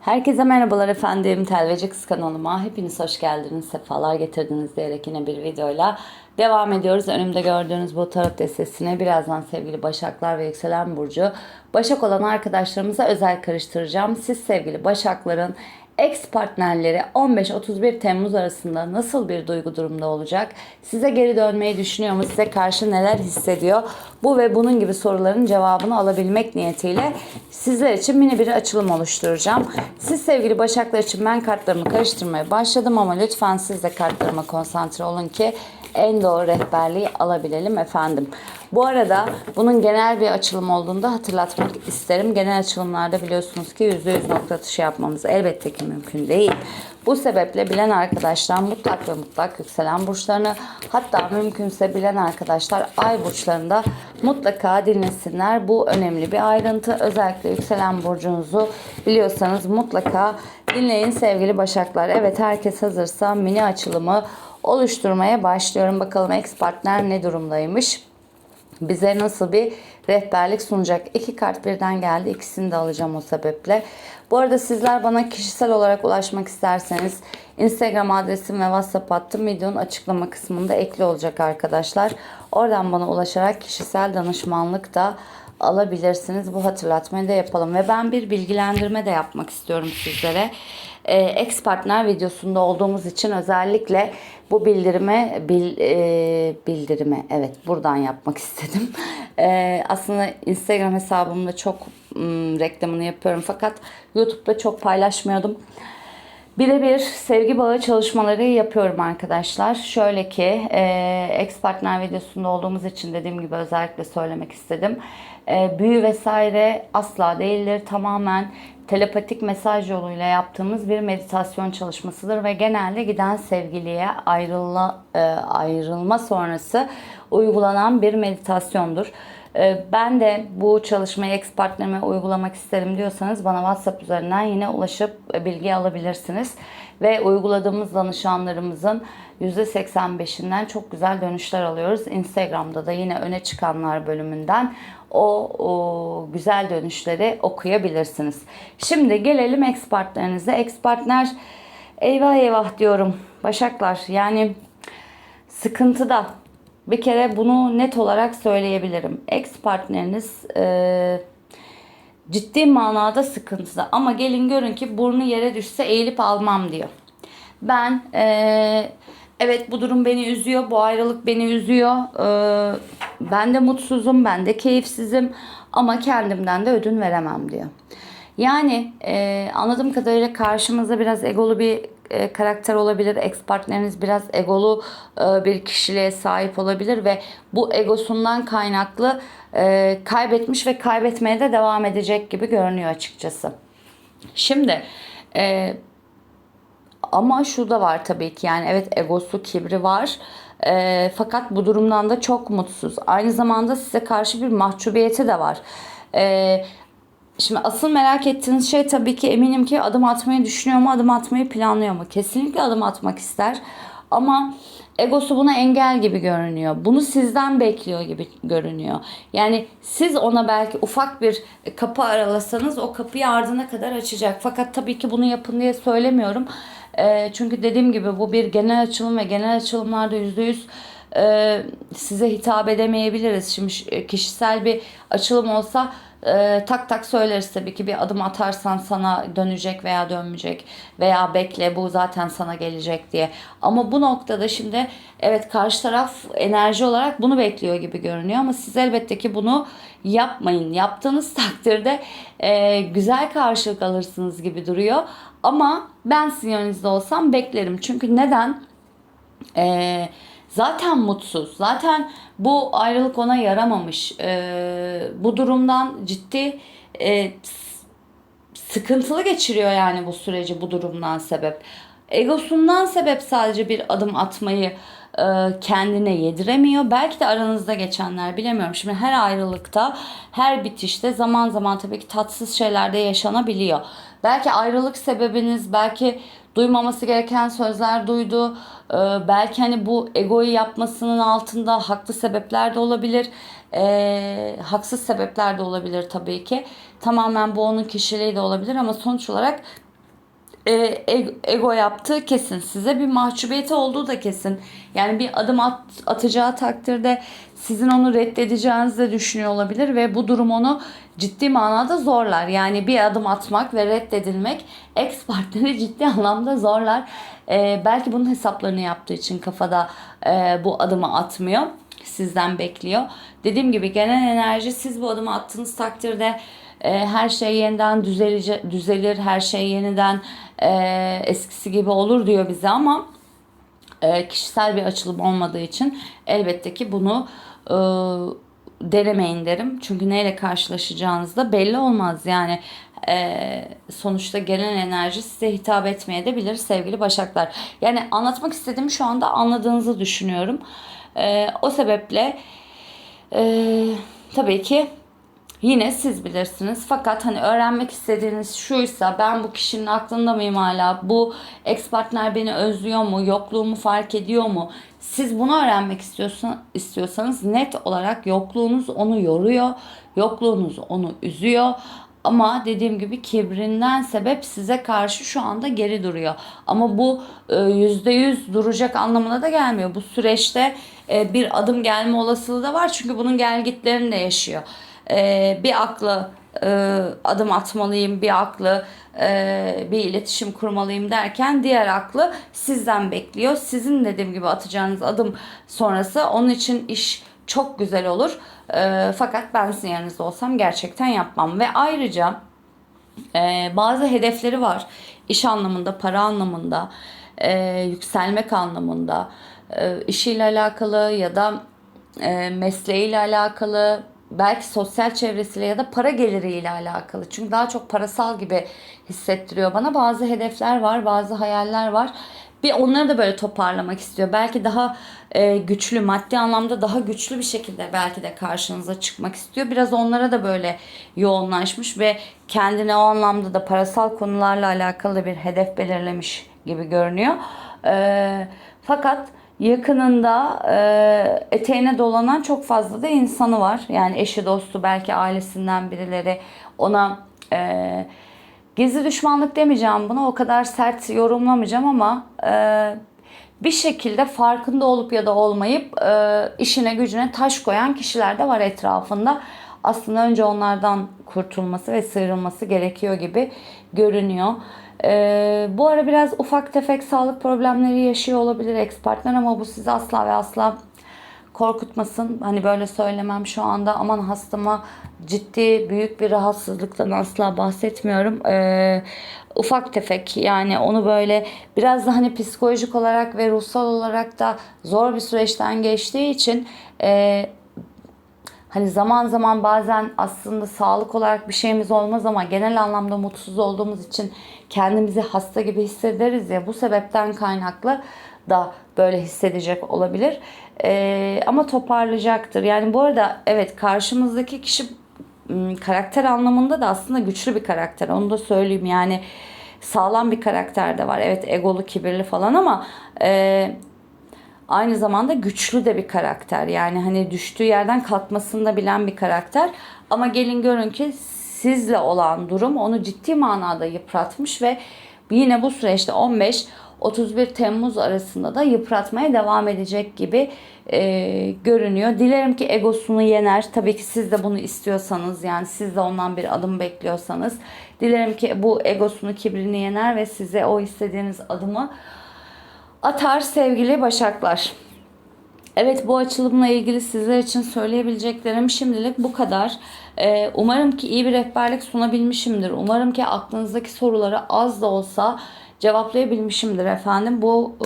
Herkese merhabalar efendim. Telveci Kız kanalıma hepiniz hoş geldiniz, sefalar getirdiniz diyerek yine bir videoyla devam ediyoruz. Önümde gördüğünüz bu tarot destesine birazdan sevgili Başaklar ve Yükselen Burcu Başak olan arkadaşlarımıza özel karıştıracağım. Siz sevgili Başakların ex partnerleri 15-31 Temmuz arasında nasıl bir duygu durumda olacak? Size geri dönmeyi düşünüyor mu? Size karşı neler hissediyor? Bu ve bunun gibi soruların cevabını alabilmek niyetiyle sizler için mini bir açılım oluşturacağım. Siz sevgili Başaklar için ben kartlarımı karıştırmaya başladım ama lütfen siz de kartlarıma konsantre olun ki en doğru rehberliği alabilelim efendim. Bu arada bunun genel bir açılım olduğunda hatırlatmak isterim. Genel açılımlarda biliyorsunuz ki %100 nokta atışı yapmamız elbette ki mümkün değil. Bu sebeple bilen arkadaşlar mutlak ve mutlak yükselen burçlarını hatta mümkünse bilen arkadaşlar ay burçlarında mutlaka dinlesinler. Bu önemli bir ayrıntı. Özellikle yükselen burcunuzu biliyorsanız mutlaka dinleyin sevgili başaklar. Evet herkes hazırsa mini açılımı oluşturmaya başlıyorum. Bakalım ex partner ne durumdaymış? Bize nasıl bir rehberlik sunacak. İki kart birden geldi. İkisini de alacağım o sebeple. Bu arada sizler bana kişisel olarak ulaşmak isterseniz Instagram adresim ve WhatsApp hattım videonun açıklama kısmında ekli olacak arkadaşlar. Oradan bana ulaşarak kişisel danışmanlık da alabilirsiniz. Bu hatırlatmayı da yapalım. Ve ben bir bilgilendirme de yapmak istiyorum sizlere. Ee, ex partner videosunda olduğumuz için özellikle bu bildirime bil, e, bildirime evet buradan yapmak istedim. E, aslında Instagram hesabımda çok m, reklamını yapıyorum fakat YouTube'da çok paylaşmıyordum. Birebir sevgi bağı çalışmaları yapıyorum arkadaşlar. Şöyle ki e, ex partner videosunda olduğumuz için dediğim gibi özellikle söylemek istedim. E, büyü vesaire asla değildir. Tamamen telepatik mesaj yoluyla yaptığımız bir meditasyon çalışmasıdır ve genelde giden sevgiliye ayrılma, e, ayrılma sonrası uygulanan bir meditasyondur. E, ben de bu çalışmayı ex partnerime uygulamak isterim diyorsanız bana WhatsApp üzerinden yine ulaşıp bilgi alabilirsiniz. Ve uyguladığımız danışanlarımızın %85'inden çok güzel dönüşler alıyoruz. Instagram'da da yine öne çıkanlar bölümünden o, o güzel dönüşleri okuyabilirsiniz. Şimdi gelelim ex partnerinize. Ex partner eyvah eyvah diyorum. Başaklar yani sıkıntıda. Bir kere bunu net olarak söyleyebilirim. Ex partneriniz e, ciddi manada sıkıntıda. Ama gelin görün ki burnu yere düşse eğilip almam diyor. Ben e, evet bu durum beni üzüyor, bu ayrılık beni üzüyor. E, ben de mutsuzum, ben de keyifsizim ama kendimden de ödün veremem diyor. Yani e, anladığım kadarıyla karşımızda biraz egolu bir e, karakter olabilir. Ex partneriniz biraz egolu e, bir kişiliğe sahip olabilir ve bu egosundan kaynaklı e, kaybetmiş ve kaybetmeye de devam edecek gibi görünüyor açıkçası. Şimdi e, ama şu da var tabii ki yani evet egosu, kibri var. E, fakat bu durumdan da çok mutsuz. Aynı zamanda size karşı bir mahcubiyeti de var. E, Şimdi asıl merak ettiğiniz şey tabii ki eminim ki adım atmayı düşünüyor mu, adım atmayı planlıyor mu? Kesinlikle adım atmak ister. Ama egosu buna engel gibi görünüyor. Bunu sizden bekliyor gibi görünüyor. Yani siz ona belki ufak bir kapı aralasanız o kapıyı ardına kadar açacak. Fakat tabii ki bunu yapın diye söylemiyorum. E, çünkü dediğim gibi bu bir genel açılım ve genel açılımlarda yüzde yüz e, size hitap edemeyebiliriz. Şimdi kişisel bir açılım olsa e, tak tak söyleriz tabii ki bir adım atarsan sana dönecek veya dönmeyecek veya bekle bu zaten sana gelecek diye. Ama bu noktada şimdi evet karşı taraf enerji olarak bunu bekliyor gibi görünüyor ama siz elbette ki bunu yapmayın. Yaptığınız takdirde e, güzel karşılık alırsınız gibi duruyor. Ama ben sizin yerinizde olsam beklerim. Çünkü neden? Eee zaten mutsuz. Zaten bu ayrılık ona yaramamış. Ee, bu durumdan ciddi e, sıkıntılı geçiriyor yani bu süreci bu durumdan sebep. Egosundan sebep sadece bir adım atmayı e, kendine yediremiyor. Belki de aranızda geçenler bilemiyorum. Şimdi her ayrılıkta, her bitişte zaman zaman tabii ki tatsız şeyler de yaşanabiliyor. Belki ayrılık sebebiniz, belki duymaması gereken sözler duydu. Ee, belki hani bu egoyu yapmasının altında haklı sebepler de olabilir. Ee, haksız sebepler de olabilir tabii ki. Tamamen bu onun kişiliği de olabilir ama sonuç olarak e, ego, yaptığı kesin. Size bir mahcubiyeti olduğu da kesin. Yani bir adım at, atacağı takdirde sizin onu reddedeceğinizi de düşünüyor olabilir ve bu durum onu ciddi manada zorlar. Yani bir adım atmak ve reddedilmek ex partneri ciddi anlamda zorlar. E, belki bunun hesaplarını yaptığı için kafada e, bu adımı atmıyor. Sizden bekliyor. Dediğim gibi genel enerji siz bu adımı attığınız takdirde e, her şey yeniden düzelice, düzelir, her şey yeniden e, eskisi gibi olur diyor bize ama e, kişisel bir açılım olmadığı için elbette ki bunu e, denemeyin derim. Çünkü neyle karşılaşacağınız da belli olmaz. Yani e, sonuçta gelen enerji size hitap etmeye de bilir sevgili Başaklar. Yani anlatmak istediğimi şu anda anladığınızı düşünüyorum. E, o sebeple e, tabii ki Yine siz bilirsiniz. Fakat hani öğrenmek istediğiniz şuysa ben bu kişinin aklında mıyım hala? Bu ex partner beni özlüyor mu? Yokluğumu fark ediyor mu? Siz bunu öğrenmek istiyorsan, istiyorsanız net olarak yokluğunuz onu yoruyor. Yokluğunuz onu üzüyor. Ama dediğim gibi kibrinden sebep size karşı şu anda geri duruyor. Ama bu e, yüzde yüz duracak anlamına da gelmiyor. Bu süreçte e, bir adım gelme olasılığı da var. Çünkü bunun gelgitlerini de yaşıyor e, bir aklı e, adım atmalıyım, bir aklı e, bir iletişim kurmalıyım derken diğer aklı sizden bekliyor. Sizin dediğim gibi atacağınız adım sonrası onun için iş çok güzel olur. E, fakat ben sizin yerinizde olsam gerçekten yapmam. Ve ayrıca e, bazı hedefleri var. İş anlamında, para anlamında, e, yükselmek anlamında, e, işiyle alakalı ya da e, mesleğiyle alakalı belki sosyal çevresiyle ya da para geliriyle alakalı. Çünkü daha çok parasal gibi hissettiriyor bana. Bazı hedefler var, bazı hayaller var. Bir onları da böyle toparlamak istiyor. Belki daha e, güçlü, maddi anlamda daha güçlü bir şekilde belki de karşınıza çıkmak istiyor. Biraz onlara da böyle yoğunlaşmış ve kendine o anlamda da parasal konularla alakalı bir hedef belirlemiş gibi görünüyor. E, fakat yakınında e, eteğine dolanan çok fazla da insanı var. Yani eşi dostu belki ailesinden birileri ona e, gizli düşmanlık demeyeceğim buna o kadar sert yorumlamayacağım ama e, bir şekilde farkında olup ya da olmayıp e, işine gücüne taş koyan kişiler de var etrafında. Aslında önce onlardan kurtulması ve sıyrılması gerekiyor gibi görünüyor. Ee, bu ara biraz ufak tefek sağlık problemleri yaşıyor olabilir ex partner ama bu sizi asla ve asla korkutmasın. Hani böyle söylemem şu anda aman hastama ciddi büyük bir rahatsızlıktan asla bahsetmiyorum. Ee, ufak tefek yani onu böyle biraz da hani psikolojik olarak ve ruhsal olarak da zor bir süreçten geçtiği için e, Hani zaman zaman bazen aslında sağlık olarak bir şeyimiz olmaz ama genel anlamda mutsuz olduğumuz için kendimizi hasta gibi hissederiz ya bu sebepten kaynaklı da böyle hissedecek olabilir. Ee, ama toparlayacaktır. Yani bu arada evet karşımızdaki kişi karakter anlamında da aslında güçlü bir karakter. Onu da söyleyeyim yani sağlam bir karakter de var. Evet egolu, kibirli falan ama e, aynı zamanda güçlü de bir karakter. Yani hani düştüğü yerden kalkmasını da bilen bir karakter. Ama gelin görün ki sizle olan durum onu ciddi manada yıpratmış ve yine bu süreçte 15 31 Temmuz arasında da yıpratmaya devam edecek gibi e, görünüyor. Dilerim ki egosunu yener. Tabii ki siz de bunu istiyorsanız yani siz de ondan bir adım bekliyorsanız dilerim ki bu egosunu kibrini yener ve size o istediğiniz adımı atar sevgili Başaklar. Evet bu açılımla ilgili sizler için söyleyebileceklerim şimdilik bu kadar. Ee, umarım ki iyi bir rehberlik sunabilmişimdir. Umarım ki aklınızdaki soruları az da olsa cevaplayabilmişimdir efendim. Bu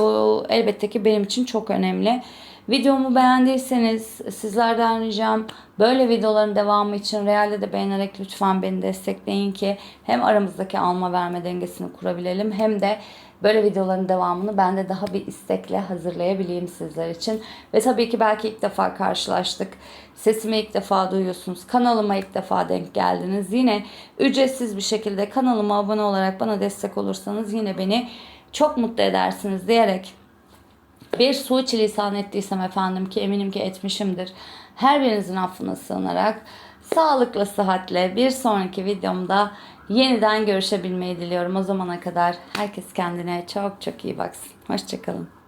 e, elbette ki benim için çok önemli. Videomu beğendiyseniz sizlerden ricam böyle videoların devamı için realde de beğenerek lütfen beni destekleyin ki hem aramızdaki alma verme dengesini kurabilelim hem de böyle videoların devamını ben de daha bir istekle hazırlayabileyim sizler için. Ve tabii ki belki ilk defa karşılaştık. Sesimi ilk defa duyuyorsunuz. Kanalıma ilk defa denk geldiniz. Yine ücretsiz bir şekilde kanalıma abone olarak bana destek olursanız yine beni çok mutlu edersiniz diyerek bir suçilisan ettiysem efendim ki eminim ki etmişimdir. Her birinizin affına sığınarak sağlıklı sıhhatle bir sonraki videomda yeniden görüşebilmeyi diliyorum. O zamana kadar herkes kendine çok çok iyi baksın. Hoşçakalın.